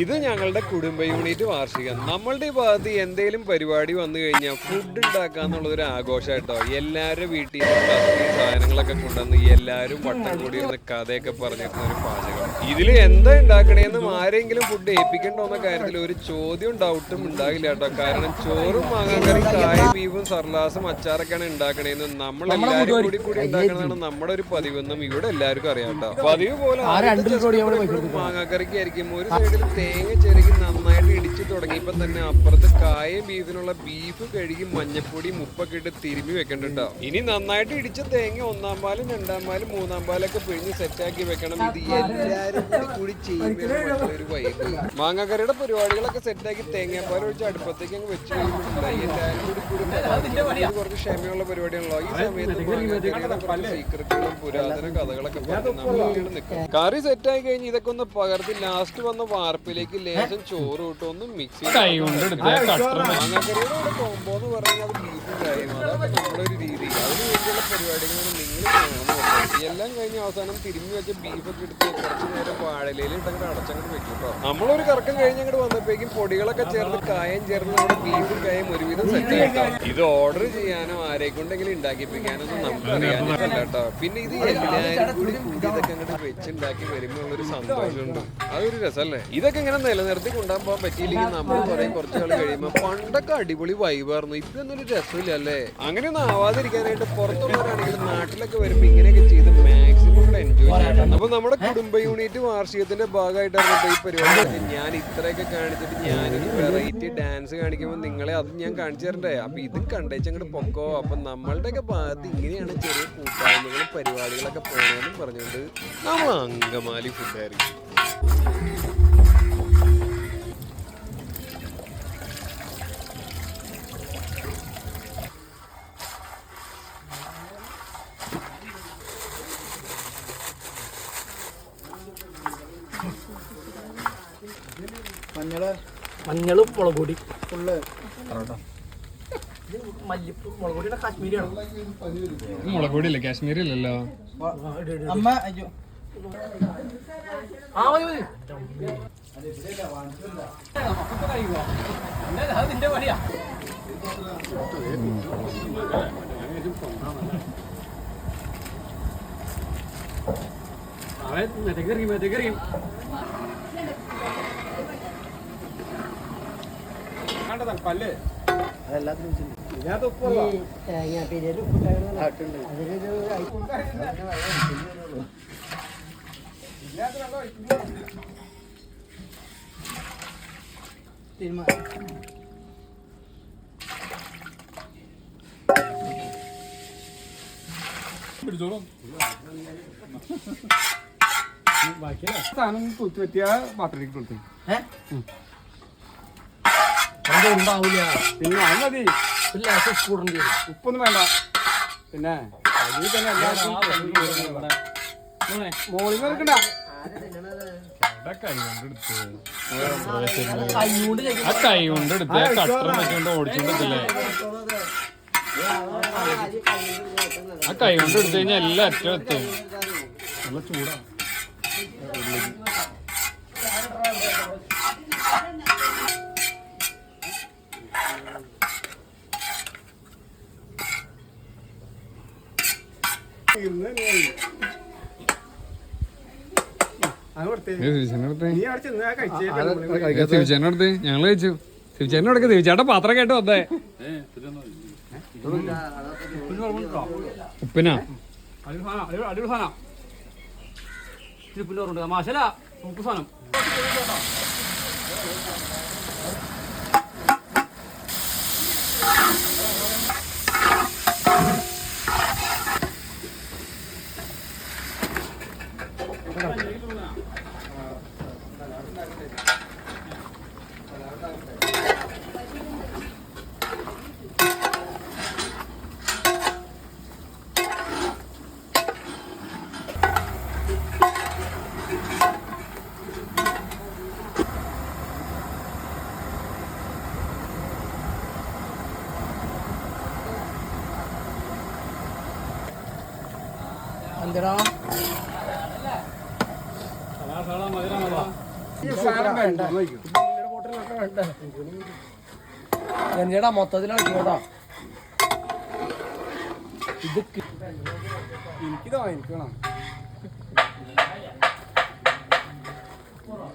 ഇത് ഞങ്ങളുടെ കുടുംബ യൂണിറ്റ് വാർഷികം. നമ്മളുടെ ഈ ഭാഗത്ത് എന്തെങ്കിലും പരിപാടി വന്നു കഴിഞ്ഞാൽ ഫുഡ് ഉണ്ടാക്കുക എന്നുള്ളൊരു ഒരു ആഘോഷമായിട്ടോ എല്ലാവരും വീട്ടിൽ നിന്ന് സാധനങ്ങളൊക്കെ കൊണ്ടുവന്ന് എല്ലാവരും വട്ടം കൂടി ഇരുന്ന് കഥയൊക്കെ പറഞ്ഞിരുന്ന ഒരു പാചകം. ഇതിൽ എന്താ ഉണ്ടാക്കണേന്നും ആരെങ്കിലും ഫുഡ് ഏൽപ്പിക്കണ്ടോ എന്ന കാര്യത്തിൽ ഒരു ചോദ്യം ഡൗട്ടും ഉണ്ടാകില്ല കേട്ടോ. കാരണം ചോറും മാങ്ങാക്കറി ചായ ബീഫും സർലാസും അച്ചാറൊക്കെയാണ് ഉണ്ടാക്കണേന്ന് നമ്മൾ എല്ലാവരും കൂടി കൂടി ഉണ്ടാക്കണതാണ് നമ്മുടെ ഒരു പതിവെന്നും ഇവിടെ എല്ലാവർക്കും അറിയാം കേട്ടോ. പതിവ് പോലെ മാങ്ങാക്കറിക്കായിരിക്കും ഒരു സൈഡിൽ തേങ്ങ ചെറുകി നന്നായിട്ട് ഇടിച്ചു തുടങ്ങിയപ്പോ തന്നെ അപ്പുറത്ത് കായം ബീഫിനുള്ള ബീഫ് കഴുകി മഞ്ഞപ്പൊടി മുപ്പൊക്കെ ഇട്ട് തിരുമ്മി വെക്കണ്ടോ ഇനി നന്നായിട്ട് ഇടിച്ച തേങ്ങ ഒന്നാം പാലും രണ്ടാം പാലും മൂന്നാം പാലൊക്കെ പിഴിഞ്ഞ് സെറ്റാക്കി വെക്കണം. ഇത് എല്ലാരും കൂടി കൂടി ചെയ്യുമ്പോൾ ഒരു വൈബ് മാങ്ങാക്കറിയുടെ പരിപാടികളൊക്കെ സെറ്റാക്കി തേങ്ങാപ്പാൽ ഒഴിച്ച് അടുപ്പത്തേക്ക് അങ്ങ് വെച്ച് കഴിയുമ്പോഴല്ല എല്ലാവരും കൂടി കൂടി കുറച്ച് ക്ഷമയുള്ള പരിപാടിയാണല്ലോ. ഈ സമയത്ത് സീക്രട്ടുകളും പുരാതന കഥകളൊക്കെ നമ്മൾ നിൽക്കും കറി സെറ്റായി കഴിഞ്ഞ് ഇതൊക്കെ ഒന്ന് പകർത്തി ലാസ്റ്റ് വന്ന വാർപ്പിലേക്ക് ലേശം ചോറ് കിട്ടും ഒന്ന് മിക്സ് എല്ലാം കഴിഞ്ഞ് അവസാനം തിരിഞ്ഞു വെച്ച ബീഫൊക്കെ എടുത്ത് കുറച്ച് നേരം വാഴലയിൽ ഇട്ടങ്ങോട്ട് അടച്ചങ്ങോട്ട് വെക്കും കേട്ടോ നമ്മളൊരു കറക്കം കഴിഞ്ഞ് അങ്ങോട്ട് വന്നപ്പോഴേക്കും പൊടികളൊക്കെ ചേർന്ന് കായം ചേർന്ന് നമ്മുടെ ബീഫും കായം ഒരുവിധം സെറ്റ് ആയിട്ടോ ഇത് ഓർഡർ ചെയ്യാനോ ആരെ കൊണ്ടെങ്കിലും ഉണ്ടാക്കിപ്പിക്കാനൊന്നും നമുക്ക് അറിയാനില്ല കേട്ടോ. പിന്നെ ഇത് എല്ലാവരും കൂടി കൂടി ഇതൊക്കെ അങ്ങോട്ട് വെച്ചുണ്ടാക്കി വരുമ്പോൾ ഉള്ളൊരു സന്തോഷമുണ്ട്. അതൊരു രസമല്ലേ ഇതൊക്കെ ഇങ്ങനെ നിലനിർത്തി കൊണ്ടുപോകാൻ പോകാൻ പറ്റിയില്ലെങ്കിൽ നമ്മൾ പറയും കുറച്ച് നാൾ കഴിയുമ്പോൾ പണ്ടൊക്കെ അടിപൊളി വൈബായിരുന്നു ഇപ്പൊ ഒന്നും രസമില്ല അല്ലേ അങ്ങനെയൊന്നും ആവാതിരിക്കാനായിട്ട് പുറത്തുള്ളവരാണെങ്കിലും നാട്ടിലൊക്കെ വരുമ്പോൾ ഇങ്ങനെയൊക്കെ ചെയ്ത് മാക്സിമം കൂടെ എൻജോയ് ചെയ്യണം. അപ്പൊ നമ്മുടെ കുടുംബ യൂണിറ്റ് വാർഷികത്തിന്റെ ഭാഗമായിട്ടാണ് ഈ പരിപാടി ഞാൻ ഇത്രയൊക്കെ കാണിച്ചിട്ട് ഞാനൊരു വെറൈറ്റി ഡാൻസ് കാണിക്കുമ്പോൾ നിങ്ങളെ അത് ഞാൻ കാണിച്ചു തരണ്ടേ അപ്പൊ ഇതും കണ്ടേച്ച് അങ്ങോട്ട് പൊക്കോ. അപ്പൊ നമ്മളുടെയൊക്കെ ഭാഗത്ത് ഇങ്ങനെയാണ് ചെറിയ കൂട്ടായ്മകളും പരിപാടികളൊക്കെ പോകണമെന്ന് പറഞ്ഞുകൊണ്ട് നമ്മൾ അങ്കമാലി ഫുഡായിരിക്കും മഞ്ഞൾ. മഞ്ഞളും മുളക് പൊടി. ഫുള്ള്. മല്ലിപ്പ് മുളക് പൊടിയുടെ കാശ്മീരിയാണ് മുളക് പൊടിയില്ല? കാശ്മീരി അല്ലല്ലോ. അമ്മ അയ്യോ. ആ മതി മതി. നിന്റെ പണിയാ അവൻ മെറ്റക്കെറിയും മെറ്റക്കെറിയും സാധനം തൂത്ത് പറ്റിയ പാത്രത്തിലേക്ക് കൊടുത്തു. അത് ഉണ്ടാവില്ല പിന്നെ അത് മതി. ഒരു ലേശം സ്പൂഡുണ്ട് ഉപ്പൊന്നും വേണ്ട. പിന്നെ അതിൽ തന്നെ എല്ലാവർക്കും മോളിൽ നിന്ന് എടുക്കണ്ട. കൈകൊണ്ട് ആ കൈ കൊണ്ട് എടുത്ത് കട്ടർ മറ്റുകൊണ്ട് ഓടിച്ചോണ്ടില്ലേ ആ കൈ കൊണ്ട് എടുത്തു കഴിഞ്ഞാൽ എല്ലാം അറ്റം എത്തും. നല്ല ചൂടാ. ശിവചേനടുത്ത് ഞങ്ങൾ കഴിച്ചു ശിവചേനോടൊക്കെ ശിവചേട്ട പാത്രം കേട്ട് വന്നേ. ഉപ്പിനാ? അടിപൊളി സാധനം. തമാശല ഉപ്പ് സാധനം. എന്തടാ എന്നേടാ മൊത്തത്തിലാണ് കേട്ടോ എനിക്കിതാ എനിക്ക് വേണം പോരാ